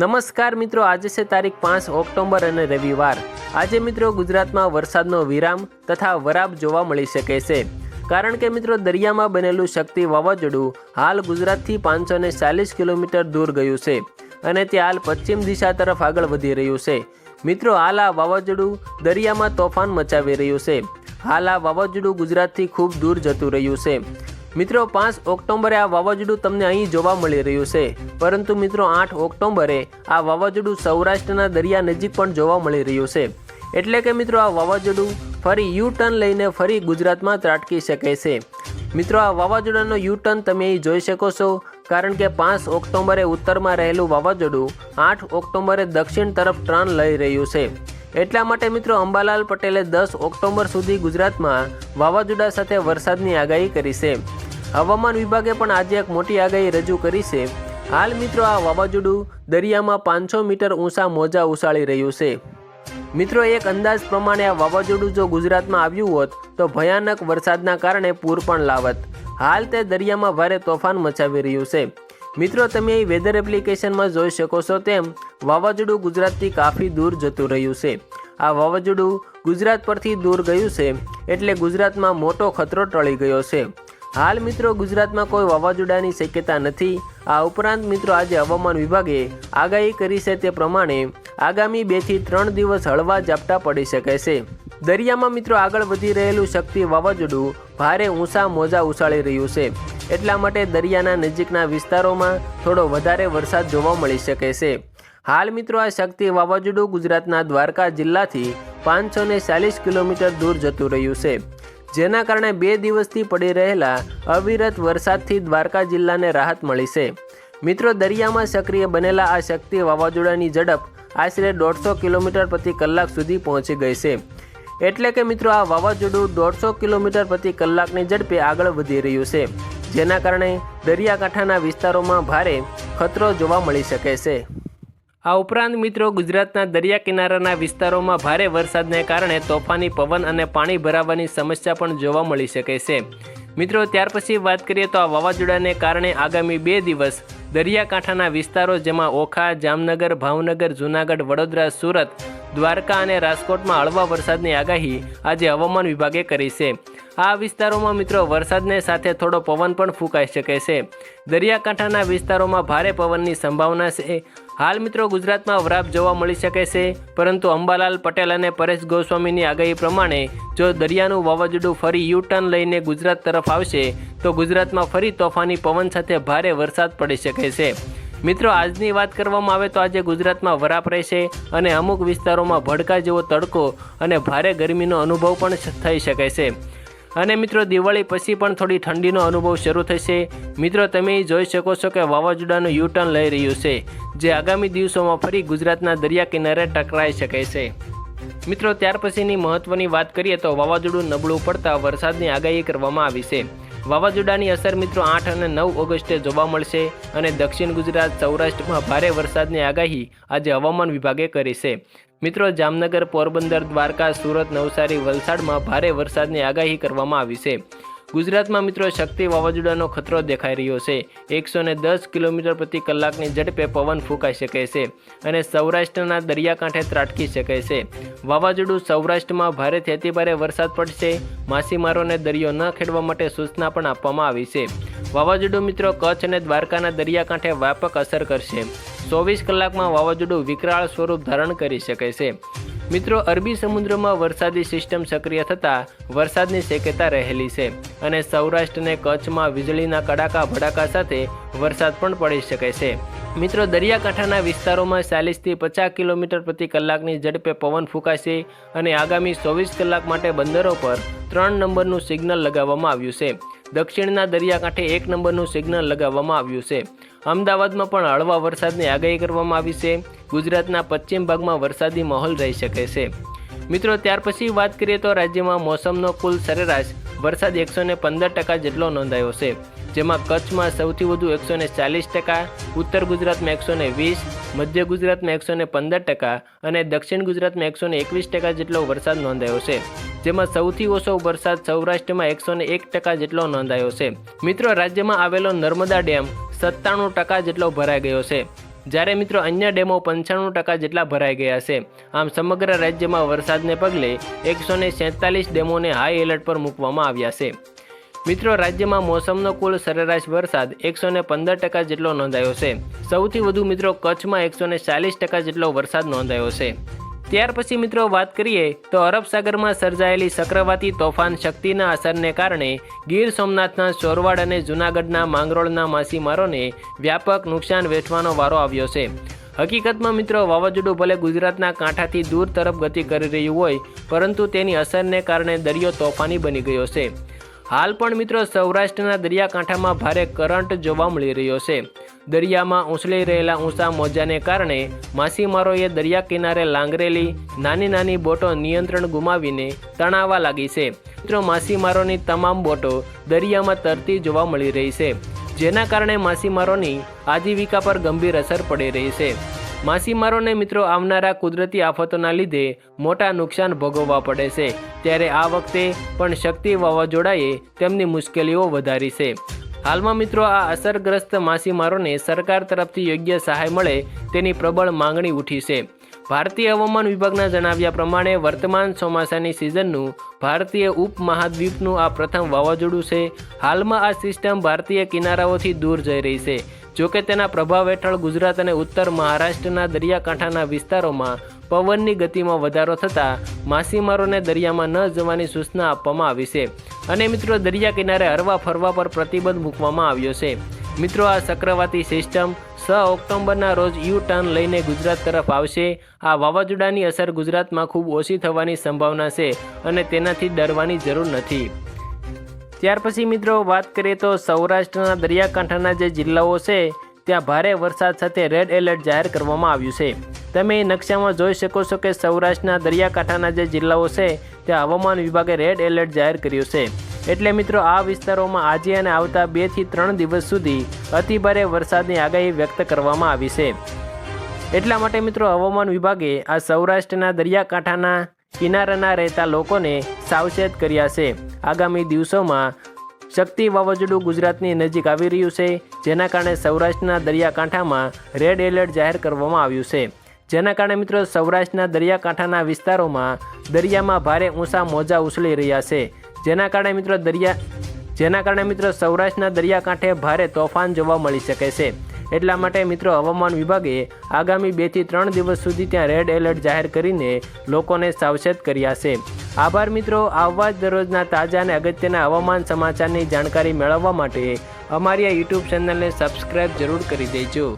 નમસ્કાર મિત્રો, આજે છે તારીખ પાંચ ઓક્ટોબર અને રવિવાર. આજે મિત્રો ગુજરાતમાં વરસાદનો વિરામ તથા વરાપ જોવા મળી શકે છે. કારણ કે મિત્રો, દરિયામાં બનેલું શક્તિ વાવાઝોડું હાલ ગુજરાતથી પાંચસો ને ચાલીસ કિલોમીટર દૂર ગયું છે અને તે હાલ પશ્ચિમ દિશા તરફ આગળ વધી રહ્યું છે. મિત્રો, હાલ આ વાવાઝોડું દરિયામાં તોફાન મચાવી રહ્યું છે. હાલ આ વાવાઝોડું ગુજરાતથી ખૂબ દૂર જતું રહ્યું છે. મિત્રો, પાંચ ઓક્ટોબરે આ વાવાઝોડું તમને અહીં જોવા મળી રહ્યું છે. પરંતુ મિત્રો, આઠ ઓક્ટોબરે આ વાવાઝોડું સૌરાષ્ટ્રના દરિયા નજીક પણ જોવા મળી રહ્યું છે. એટલે કે મિત્રો, આ વાવાઝોડું ફરી યુ ટર્ન લઈને ફરી ગુજરાતમાં ત્રાટકી શકે છે. મિત્રો, આ વાવાઝોડાનો યુ ટર્ન તમે અહીં જોઈ શકો છો. કારણ કે પાંચ ઓક્ટોબરે ઉત્તરમાં રહેલું વાવાઝોડું આઠ ઓક્ટોબરે દક્ષિણ તરફ ટર્ન લઈ રહ્યું છે. એટલા માટે મિત્રો, અંબાલાલ પટેલે દસ ઓક્ટોબર સુધી ગુજરાતમાં વાવાઝોડા સાથે વરસાદની આગાહી કરી છે. હવામાન વિભાગે પણ આજે એક મોટી આગાહી રજૂ કરી છે. હાલ મિત્રો આ વાવાઝોડું દરિયામાં પાંચસો મીટર ઊંચા મોજા ઉછાળી રહ્યું છે. મિત્રો એક અંદાજ પ્રમાણે આ વાવાઝોડું જો ગુજરાતમાં આવ્યું હોત, તો ભયાનક વરસાદના કારણે પૂર પણ લાવત. હાલ તે દરિયામાં ભારે તોફાન મચાવી રહ્યું છે. મિત્રો, તમે અહીં વેધર એપ્લિકેશનમાં જોઈ શકો છો તેમ, વાવાઝોડું ગુજરાતથી કાફી દૂર જતું રહ્યું છે. આ વાવાઝોડું ગુજરાત પરથી દૂર ગયું છે, એટલે ગુજરાતમાં મોટો ખતરો ટળી ગયો છે. હાલ મિત્રો ગુજરાતમાં કોઈ વાવાઝોડાની શક્યતા નથી. આ ઉપરાંત મિત્રો આજે હવામાન વિભાગે આગાહી કરી છે તે પ્રમાણે આગામી બેથી ત્રણ દિવસ હળવા ઝાપટા પડી શકે છે. દરિયામાં મિત્રો આગળ વધી રહેલું શક્તિ વાવાઝોડું ભારે ઊંચા મોજા ઉછાળી રહ્યું છે. એટલા માટે દરિયાના નજીકના વિસ્તારોમાં થોડો વધારે વરસાદ જોવા મળી શકે છે. હાલ મિત્રો આ શક્તિ વાવાઝોડું ગુજરાતના દ્વારકા જિલ્લાથી પાંચસો ને ચાલીસ કિલોમીટર દૂર જતું રહ્યું છે. જેના કારણે બે દિવસથી પડી રહેલા અવિરત વરસાદથી દ્વારકા જિલ્લાને રાહત મળી છે. મિત્રો, દરિયામાં સક્રિય બનેલા આ શક્તિ વાવાઝોડાની ઝડપ આશરે દોઢસો કિલોમીટર પ્રતિ કલાક સુધી પહોંચી ગઈ છે. એટલે કે મિત્રો, આ વાવાઝોડું દોઢસો કિલોમીટર પ્રતિ કલાકની ઝડપે આગળ વધી રહ્યું છે, જેના કારણે દરિયાકાંઠાના વિસ્તારોમાં ભારે ખતરો જોવા મળી શકે છે. આ ઉપરાંત મિત્રો ગુજરાતના દરિયા કિનારાના વિસ્તારોમાં ભારે વરસાદને કારણે તોફાની પવન અને પાણી ભરાવાની સમસ્યા પણ જોવા મળી શકે છે. મિત્રો ત્યાર પછી વાત કરીએ તો આ વાવાઝોડાને કારણે આગામી બે દિવસ દરિયાકાંઠાના વિસ્તારો જેમાં ઓખા, જામનગર, ભાવનગર, જૂનાગઢ, વડોદરા, સુરત, દ્વારકા અને રાજકોટમાં હળવા વરસાદની આગાહી આજે હવામાન વિભાગે કરી છે. આ વિસ્તારોમાં મિત્રો વરસાદને સાથે થોડો પવન પણ ફૂંકાઈ શકે છે. દરિયાકાંઠાના વિસ્તારોમાં ભારે પવનની સંભાવના છે. હાલ મિત્રો ગુજરાતમાં વરાપ જોવા મળી શકે છે, પરંતુ અંબાલાલ પટેલ અને પરેશ ગોસ્વામીની આગાહી પ્રમાણે જો દરિયાનું વાવાઝોડું ફરી યુ ટર્ન લઈને ગુજરાત તરફ આવશે, તો ગુજરાતમાં ફરી તોફાની પવન સાથે ભારે વરસાદ પડી શકે છે. મિત્રો આજની વાત કરવામાં આવે તો આજે ગુજરાતમાં વરાપ રહેશે અને અમુક વિસ્તારોમાં ભડકા જેવો તડકો અને ભારે ગરમીનો અનુભવ પણ થઈ શકે છે. અને મિત્રો, દિવાળી પછી પણ થોડી ઠંડીનો અનુભવ શરૂ થશે. મિત્રો, તમે જોઈ શકો છો કે વાવાઝોડાનું યુ ટર્ન લઈ રહ્યું છે, જે આગામી દિવસોમાં ફરી ગુજરાતના દરિયા કિનારે ટકરાઈ શકે છે. મિત્રો, ત્યાર પછીની મહત્વની વાત કરીએ તો વાવાઝોડું નબળું પડતા વરસાદની આગાહી કરવામાં આવી છે. વાવાઝોડાની અસર મિત્રો આઠ અને નવ ઓગસ્ટે જોવા મળશે અને દક્ષિણ ગુજરાત, સૌરાષ્ટ્રમાં ભારે વરસાદની આગાહી આજે હવામાન વિભાગે કરી છે. મિત્રો, જામનગર, પોરબંદર, દ્વારકા, સુરત, નવસારી, વલસાડમાં ભારે વરસાદની આગાહી કરવામાં આવી છે. ગુજરાતમાં મિત્રો શક્તિ વાવાઝોડાનો ખતરો દેખાઈ રહ્યો છે. એકસો ને દસ કિલોમીટર પ્રતિ કલાકની ઝડપે પવન ફૂંકાઈ શકે છે અને સૌરાષ્ટ્રના દરિયાકાંઠે ત્રાટકી શકે છે. વાવાઝોડું સૌરાષ્ટ્રમાં ભારેથી અતિભારે વરસાદ પડશે. માછીમારોને દરિયો ન ખેડવા માટે સૂચના પણ આપવામાં આવી છે. વાવાઝોડું મિત્રો કચ્છ અને દ્વારકાના દરિયાકાંઠે વ્યાપક અસર કરશે. ચોવીસ કલાકમાં વાવાઝોડું વિકરાળ સ્વરૂપ ધારણ કરી શકે છે. મિત્રો, અરબી સમુદ્રમાં વરસાદી સિસ્ટમ સક્રિય થતાં વરસાદની શક્યતા રહેલી છે અને સૌરાષ્ટ્ર અને કચ્છમાં વીજળીના કડાકા ભડાકા સાથે વરસાદ પણ પડી શકે છે. મિત્રો, દરિયાકાંઠાના વિસ્તારોમાં ચાલીસથી પચાસ કિલોમીટર પ્રતિ કલાકની ઝડપે પવન ફૂંકાશે અને આગામી ચોવીસ કલાક માટે બંદરો પર ત્રણ નંબરનું સિગ્નલ લગાવવામાં આવ્યું છે. દક્ષિણના દરિયાકાંઠે એક નંબરનું સિગ્નલ લગાવવામાં આવ્યું છે. અમદાવાદમાં પણ હળવા વરસાદની આગાહી કરવામાં આવી છે. ગુજરાતના પશ્ચિમ ભાગમાં વરસાદી માહોલ રહી શકે છે. મિત્રો, ત્યાર પછી વાત કરીએ તો રાજ્યમાં મોસમનો કુલ સરેરાશ વરસાદ એકસો ને પંદર ટકા જેટલો નોંધાયો છે, જેમાં કચ્છમાં સૌથી વધુ એકસો ને ચાલીસ ટકા, ઉત્તર ગુજરાતમાં એકસો ને વીસ, મધ્ય ગુજરાતમાં એકસો ને પંદર ટકા અને દક્ષિણ ગુજરાતમાં એકસો ને એકવીસ ટકા જેટલો વરસાદ નોંધાયો છે, જેમાં સૌથી ઓછો વરસાદ સૌરાષ્ટ્રમાં એકસો ને એક ટકા જેટલો નોંધાયો છે. મિત્રો, રાજ્યમાં આવેલો નર્મદા ડેમ સત્તાણું ટકા જેટલો ભરાઈ ગયો છે. જ્યારે મિત્રો અન્ય ડેમો પંચાણું ટકા જેટલા ભરાઈ ગયા છે. આમ સમગ્ર રાજ્યમાં વરસાદને પગલે એકસો ને ડેમોને હાઈ એલર્ટ પર મૂકવામાં આવ્યા છે. મિત્રો, રાજ્યમાં મોસમનો કુલ સરેરાશ વરસાદ એકસો પંદર ટકા જેટલો નોંધાયો છે. સૌથી વધુ મિત્રો કચ્છમાં એકસો ચાલીસ ટકા જેટલો વરસાદ નોંધાયો છે. ત્યાર પછી મિત્રો વાત કરીએ તો અરબ સાગરમાં સર્જાયેલી ચક્રવાતી તોફાન શક્તિના અસરને કારણે ગીર સોમનાથના ચોરવાડ અને જૂનાગઢના માંગરોળના માછીમારોને વ્યાપક નુકસાન વેઠવાનો વારો આવ્યો છે. હકીકતમાં મિત્રો વાવાઝોડું ભલે ગુજરાતના કાંઠાથી દૂર તરફ ગતિ કરી રહ્યું હોય, પરંતુ તેની અસરને કારણે દરિયો તોફાની બની ગયો છે. હાલ પણ મિત્રો સૌરાષ્ટ્રના દરિયાકાંઠામાં ભારે કરંટ જોવા મળી રહ્યો છે. દરિયામાં ઉછળી રહેલા ઊંચા મોજાને કારણે માછીમારોએ દરિયા કિનારે લાંગરેલી નાની નાની બોટો નિયંત્રણ ગુમાવીને તણાવવા લાગી છે. મિત્રો, માછીમારોની તમામ બોટો દરિયામાં તરતી જોવા મળી રહી છે, જેના કારણે માછીમારોની આજીવિકા પર ગંભીર અસર પડી રહી છે. માછીમારોને મિત્રો આવનારા કુદરતી આફતોના લીધે મોટા નુકસાન ભોગવવા પડે છે. ત્યારે આ વખતે પણ શક્તિ વાવાઝોડાએ તેમની મુશ્કેલીઓ વધારી છે. હાલમાં મિત્રો આ અસરગ્રસ્ત માછીમારોને સરકાર તરફથી યોગ્ય સહાય મળે તેની પ્રબળ માંગણી ઉઠી છે. ભારતીય હવામાન વિભાગના જણાવ્યા પ્રમાણે વર્તમાન ચોમાસાની સિઝનનું ભારતીય ઉપમહાદ્વીપનું આ પ્રથમ વાવાઝોડું છે. હાલમાં આ સિસ્ટમ ભારતીય કિનારાઓથી દૂર જઈ રહી છે. જોકે તેના પ્રભાવ હેઠળ ગુજરાત અને ઉત્તર મહારાષ્ટ્રના દરિયાકાંઠાના વિસ્તારોમાં પવનની ગતિમાં વધારો થતાં માછીમારોને દરિયામાં ન જવાની સૂચના આપવામાં આવી છે. અને મિત્રો, દરિયા કિનારે હરવા ફરવા પર પ્રતિબંધ મૂકવામાં આવ્યો છે. મિત્રો, આ ચક્રવાતી સિસ્ટમ છ ઓક્ટોબરના રોજ યુ ટર્ન લઈને ગુજરાત તરફ આવશે. આ વાવાઝોડાની અસર ગુજરાતમાં ખૂબ ઓછી થવાની સંભાવના છે અને તેનાથી ડરવાની જરૂર નથી. ત્યાર પછી મિત્રો વાત કરીએ તો સૌરાષ્ટ્રના દરિયાકાંઠાના જે જિલ્લાઓ છે, ત્યાં ભારે વરસાદ સાથે રેડ એલર્ટ જાહેર કરવામાં આવ્યું છે. તમે નકશામાં જોઈ શકો છો કે સૌરાષ્ટ્રના દરિયાકાંઠાના જે જિલ્લાઓ છે, ત્યાં હવામાન વિભાગે રેડ એલર્ટ જાહેર કર્યું છે. એટલે મિત્રો આ વિસ્તારોમાં આજે અને આવતા બેથી ત્રણ દિવસ સુધી અતિભારે વરસાદની આગાહી વ્યક્ત કરવામાં આવી છે. એટલા માટે મિત્રો હવામાન વિભાગે આ સૌરાષ્ટ્રના દરિયાકાંઠાના કિનારાના રહેતા લોકોને સાવચેત કર્યા છે. આગામી દિવસોમાં શક્તિ વાવાઝોડું ગુજરાતની નજીક આવી રહ્યું છે, જેના કારણે સૌરાષ્ટ્રના દરિયાકાંઠામાં રેડ એલર્ટ જાહેર કરવામાં આવ્યું છે. જેના કારણે મિત્રો સૌરાષ્ટ્રના દરિયાકાંઠાના વિસ્તારોમાં દરિયામાં ભારે ઊંચા મોજા ઉછળી રહ્યા છે. જેના કારણે મિત્રો દરિયા, જેના કારણે મિત્રો સૌરાષ્ટ્રના દરિયાકાંઠે ભારે તોફાન જોવા મળી શકે છે. એટલા માટે મિત્રો હવામાન વિભાગે આગામી બેથી ત્રણ દિવસ સુધી ત્યાં રેડ એલર્ટ જાહેર કરીને લોકોને સાવચેત કર્યા છે. આભાર મિત્રો, આવવા જ દરરોજના તાજા અને અગત્યના હવામાન સમાચારની જાણકારી મેળવવા માટે અમારી આ યુટ્યુબ ચેનલને સબસ્ક્રાઈબ જરૂર કરી દેજો.